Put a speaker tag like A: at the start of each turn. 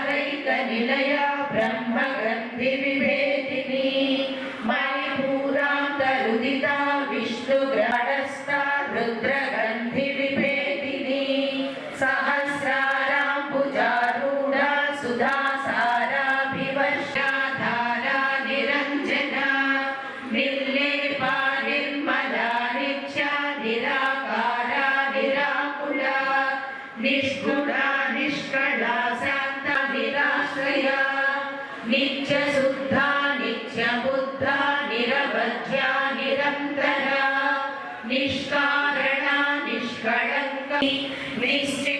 A: मूलाधारैकनिलया ब्रह्मगन्धिविभेदिनी मणिपूरां तरुदिता विष्णुग्रहणस्था रुद्रगन्धिविभेदिनी सहस्राराम्बुजारूढा सुधा నిష్ఠుడా నిష్కళా శాంత నిరాశ్రయ నిత్య శుద్ధ నిత్య బుద్ధ నిరవధ్య నిరంతర నిష్కారణ నిష్కళంక నిశ్చిత